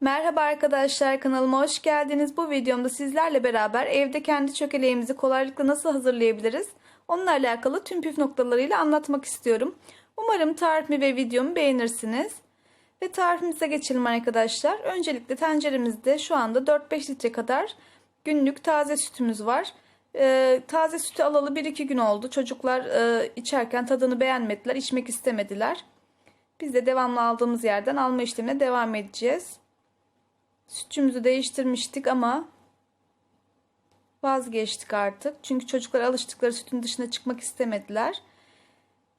Merhaba arkadaşlar kanalıma hoş geldiniz. Bu videomda sizlerle beraber evde kendi çökeleğimizi kolaylıkla nasıl hazırlayabiliriz? Onunla alakalı tüm püf noktalarıyla anlatmak istiyorum. Umarım tarifimi ve videomu beğenirsiniz. Ve tarifimize geçelim arkadaşlar. Öncelikle tenceremizde şu anda 4-5 litre kadar günlük taze sütümüz var. Ee, taze sütü alalı 1-2 gün oldu. Çocuklar e, içerken tadını beğenmediler, içmek istemediler. Biz de devamlı aldığımız yerden alma işlemine devam edeceğiz. Sütçümüzü değiştirmiştik ama vazgeçtik artık. Çünkü çocuklar alıştıkları sütün dışına çıkmak istemediler.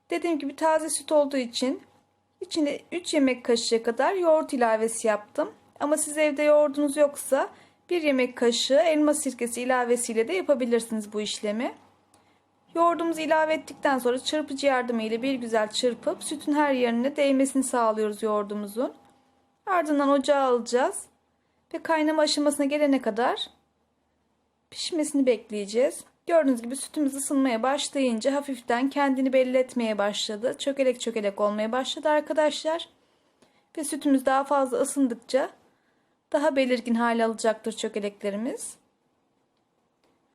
Dediğim gibi taze süt olduğu için içine 3 yemek kaşığı kadar yoğurt ilavesi yaptım. Ama siz evde yoğurdunuz yoksa 1 yemek kaşığı elma sirkesi ilavesiyle de yapabilirsiniz bu işlemi. Yoğurdumuzu ilave ettikten sonra çırpıcı yardımıyla bir güzel çırpıp sütün her yerine değmesini sağlıyoruz yoğurdumuzun. Ardından ocağa alacağız ve kaynama aşamasına gelene kadar pişmesini bekleyeceğiz. Gördüğünüz gibi sütümüz ısınmaya başlayınca hafiften kendini belli etmeye başladı. Çökelek çökelek olmaya başladı arkadaşlar. Ve sütümüz daha fazla ısındıkça daha belirgin hale alacaktır çökeleklerimiz.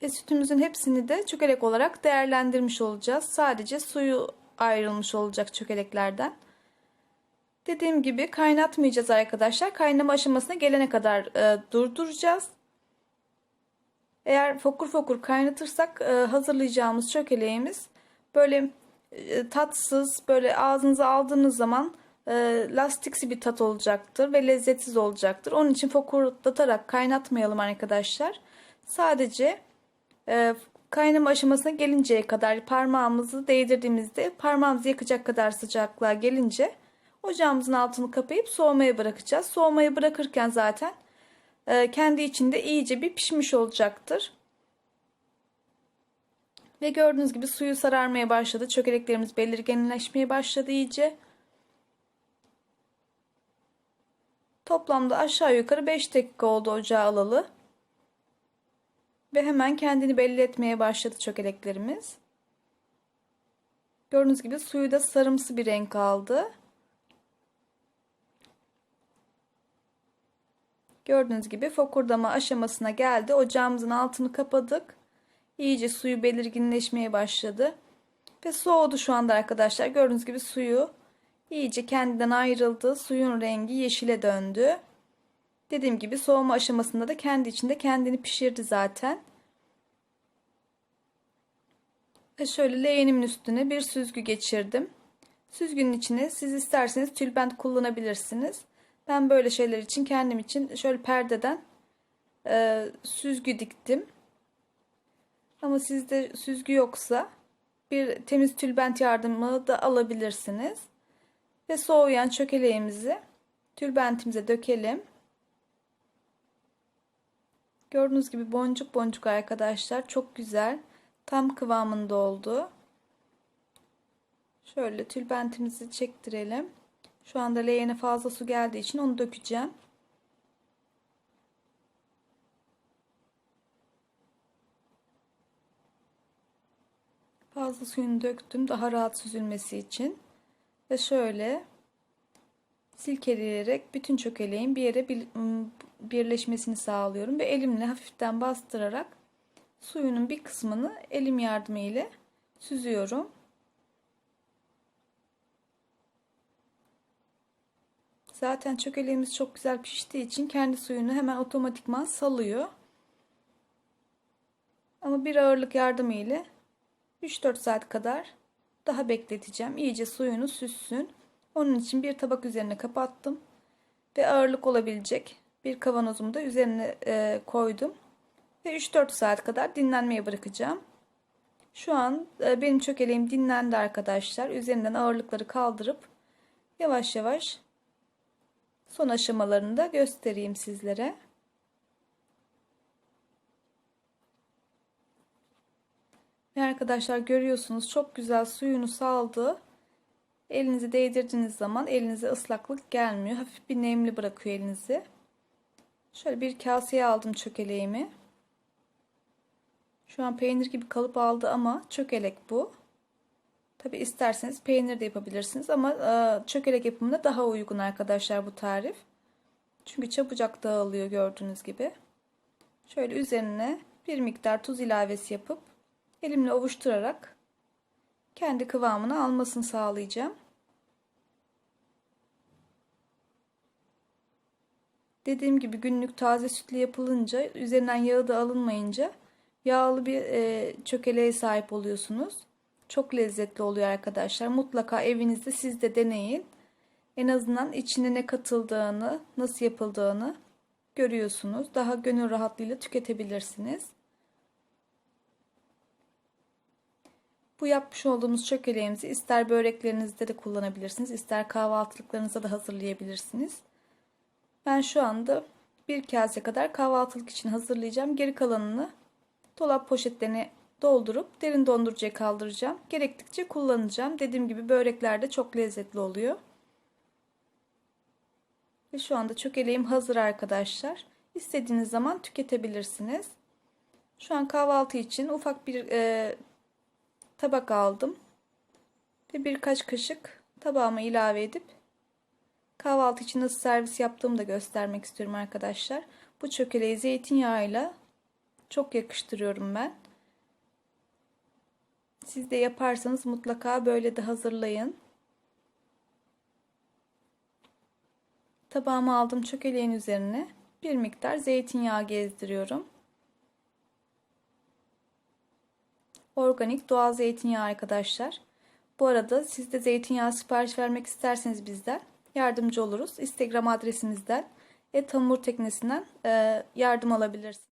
Ve sütümüzün hepsini de çökelek olarak değerlendirmiş olacağız. Sadece suyu ayrılmış olacak çökeleklerden. Dediğim gibi kaynatmayacağız arkadaşlar. Kaynama aşamasına gelene kadar e, durduracağız. Eğer fokur fokur kaynatırsak e, hazırlayacağımız çökeleğimiz böyle e, tatsız, böyle ağzınıza aldığınız zaman e, lastiksi bir tat olacaktır ve lezzetsiz olacaktır. Onun için fokurlatarak kaynatmayalım arkadaşlar. Sadece e, kaynama aşamasına gelinceye kadar parmağımızı değdirdiğimizde parmağımızı yakacak kadar sıcaklığa gelince ocağımızın altını kapayıp soğumaya bırakacağız. Soğumaya bırakırken zaten e, kendi içinde iyice bir pişmiş olacaktır. Ve gördüğünüz gibi suyu sararmaya başladı. Çökeleklerimiz belirginleşmeye başladı iyice. Toplamda aşağı yukarı 5 dakika oldu ocağa alalı. Ve hemen kendini belli etmeye başladı çökeleklerimiz. Gördüğünüz gibi suyu da sarımsı bir renk aldı. Gördüğünüz gibi fokurdama aşamasına geldi. Ocağımızın altını kapadık. İyice suyu belirginleşmeye başladı. Ve soğudu şu anda arkadaşlar. Gördüğünüz gibi suyu iyice kendinden ayrıldı. Suyun rengi yeşile döndü. Dediğim gibi soğuma aşamasında da kendi içinde kendini pişirdi zaten. Ve şöyle leğenimin üstüne bir süzgü geçirdim. Süzgünün içine siz isterseniz tülbent kullanabilirsiniz. Ben böyle şeyler için kendim için şöyle perdeden e, süzgü diktim. Ama sizde süzgü yoksa bir temiz tülbent yardımı da alabilirsiniz. Ve soğuyan çökeleğimizi tülbentimize dökelim. Gördüğünüz gibi boncuk boncuk arkadaşlar. Çok güzel. Tam kıvamında oldu. Şöyle tülbentimizi çektirelim. Şu anda leğene fazla su geldiği için onu dökeceğim. Fazla suyunu döktüm daha rahat süzülmesi için. Ve şöyle silkeleyerek bütün çökeleğin bir yere birleşmesini sağlıyorum. Ve elimle hafiften bastırarak suyunun bir kısmını elim yardımı ile süzüyorum. Zaten çökeleğimiz çok güzel piştiği için kendi suyunu hemen otomatikman salıyor. Ama bir ağırlık yardımı ile 3-4 saat kadar daha bekleteceğim. İyice suyunu süssün. Onun için bir tabak üzerine kapattım. Ve ağırlık olabilecek bir kavanozumu da üzerine e, koydum. Ve 3-4 saat kadar dinlenmeye bırakacağım. Şu an e, benim çökeleğim dinlendi arkadaşlar. Üzerinden ağırlıkları kaldırıp yavaş yavaş son aşamalarını da göstereyim sizlere. Ve arkadaşlar görüyorsunuz çok güzel suyunu saldı. Elinizi değdirdiğiniz zaman elinize ıslaklık gelmiyor. Hafif bir nemli bırakıyor elinizi. Şöyle bir kaseye aldım çökeleğimi. Şu an peynir gibi kalıp aldı ama çökelek bu. Tabi isterseniz peynir de yapabilirsiniz ama e, çökelek yapımında daha uygun arkadaşlar bu tarif. Çünkü çabucak dağılıyor gördüğünüz gibi. Şöyle üzerine bir miktar tuz ilavesi yapıp elimle ovuşturarak kendi kıvamını almasını sağlayacağım. Dediğim gibi günlük taze sütle yapılınca üzerinden yağı da alınmayınca yağlı bir e, çökeleğe sahip oluyorsunuz. Çok lezzetli oluyor arkadaşlar. Mutlaka evinizde siz de deneyin. En azından içine ne katıldığını, nasıl yapıldığını görüyorsunuz. Daha gönül rahatlığıyla tüketebilirsiniz. Bu yapmış olduğumuz çökeleğimizi ister böreklerinizde de kullanabilirsiniz, ister kahvaltılıklarınızda da hazırlayabilirsiniz. Ben şu anda bir kase kadar kahvaltılık için hazırlayacağım. Geri kalanını dolap poşetlerine doldurup derin dondurucuya kaldıracağım. Gerektikçe kullanacağım. Dediğim gibi börekler de çok lezzetli oluyor. Ve şu anda çökeleğim hazır arkadaşlar. İstediğiniz zaman tüketebilirsiniz. Şu an kahvaltı için ufak bir e, tabak aldım. Ve birkaç kaşık tabağıma ilave edip kahvaltı için nasıl servis yaptığımı da göstermek istiyorum arkadaşlar. Bu çökeleği zeytinyağıyla çok yakıştırıyorum ben. Siz de yaparsanız mutlaka böyle de hazırlayın. Tabağıma aldım çökeleğin üzerine bir miktar zeytinyağı gezdiriyorum. Organik doğal zeytinyağı arkadaşlar. Bu arada siz de zeytinyağı sipariş vermek isterseniz bizden yardımcı oluruz. Instagram adresimizden et hamur teknesinden e, yardım alabilirsiniz.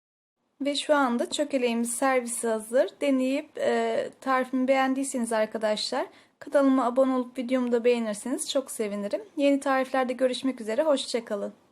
Ve şu anda çökeleğimiz servisi hazır. Deneyip e, tarifimi beğendiyseniz arkadaşlar kanalıma abone olup videomu da beğenirseniz çok sevinirim. Yeni tariflerde görüşmek üzere. Hoşçakalın.